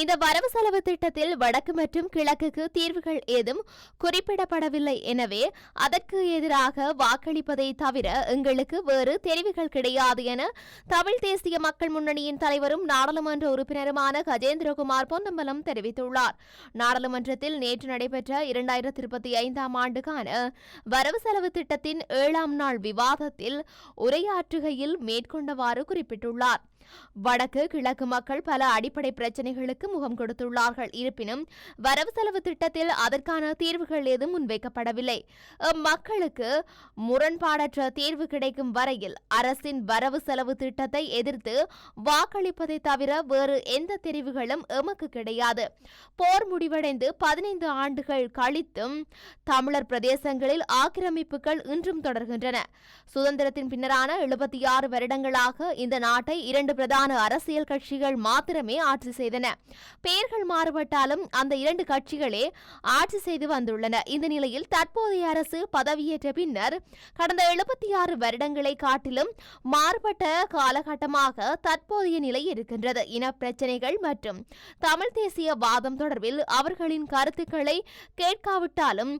இந்த வரவு செலவு திட்டத்தில் வடக்கு மற்றும் கிழக்குக்கு தீர்வுகள் ஏதும் குறிப்பிடப்படவில்லை. எனவே அதற்கு எதிராக வாக்களிப்பதை தவிர எங்களுக்கு வேறு தெரிவுகள் கிடையாது என தமிழ் தேசிய மக்கள் முன்னணியின் தலைவரும் நாடாளுமன்ற உறுப்பினருமான கஜேந்திரகுமார் பொன்னம்பலம் தெரிவித்துள்ளார். நாடாளுமன்றத்தில் நேற்று நடைபெற்ற இரண்டாயிரத்தி இருபத்தி ஐந்தாம் ஆண்டுக்கான வரவு செலவு திட்டத்தின் ஏழாம் நாள் விவாதத்தில் உரையாற்றுகையில் மேற்கொண்டவாறு குறிப்பிட்டுள்ளார். வடக்கு கிழக்கு மக்கள் பல அடிப்படை பிரச்சினைகளுக்கு முகம் கொடுத்துள்ளார்கள். இருப்பினும் வரவு செலவு திட்டத்தில் அதற்கான தீர்வுகள் ஏதும் முன்வைக்கப்படவில்லை. மக்களுக்கு முரண்பாடற்ற தீர்வு கிடைக்கும் வரையில் அரசின் வரவு செலவு திட்டத்தை எதிர்த்து வாக்களிப்பதை தவிர வேறு எந்த தெரிவுகளும் எமக்கு கிடையாது. போர் முடிவடைந்து பதினைந்து ஆண்டுகள் கழித்தும் தமிழர் பிரதேசங்களில் ஆக்கிரமிப்புகள் இன்றும் தொடர்கின்றன. சுதந்திரத்தின் பின்னரான எழுபத்தி ஆறு வருடங்களாக இந்த நாட்டை இரண்டு பிரதான அரசியல் கட்சிகள் மாத்திரமே ஆட்சி செய்தன. பெயர்கள் மாறுபட்டாலும் அந்த இரண்டு கட்சிகளே ஆட்சி செய்து வந்துள்ளன. இந்த நிலையில் தற்போதைய அரசு பதவியேற்ற பின்னர் கடந்த எழுபத்தி ஆறு வருடங்களை காட்டிலும் மாறுபட்ட காலகட்டமாக தற்போதைய நிலை இருக்கின்றது. இன பிரச்சனைகள் மற்றும் தமிழ் தேசிய வாதம் தொடர்பில் அவர்களின் கருத்துக்களை கேட்காவிட்டாலும்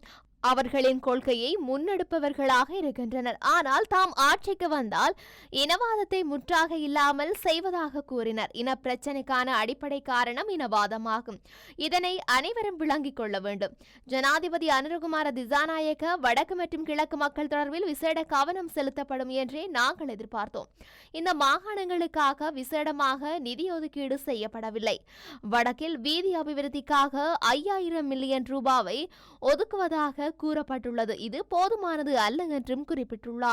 அவர்களின் கொள்கையை முன்னெடுப்பவர்களாக இருக்கின்றனர். ஆனால் தாம் ஆட்சிக்கு வந்தால் இனவாதத்தை முற்றாக இல்லாமல் செய்வதாக கூறினர். இன பிரச்சினைக்கான அடிப்படை காரணம் இனவாதமாகும். இதனை அனைவரும் விளங்கிக் கொள்ள வேண்டும். ஜனாதிபதி அனுரகுமார திசாநாயக்க வடக்கு மற்றும் கிழக்கு மக்கள் தொடர்பில் விசேட கவனம் செலுத்தப்படும் என்றே நாங்கள் எதிர்பார்த்தோம். இந்த மாகாணங்களுக்காக விசேடமாக நிதி ஒதுக்கீடு செய்யப்படவில்லை. வடக்கில் வீதி அபிவிருத்திக்காக ஐயாயிரம் மில்லியன் ரூபாவை ஒதுக்குவதாக கூறப்பட்டுள்ளது. இது போதுமானது அல்ல என்றும் குறிப்பிட்டுள்ளார்.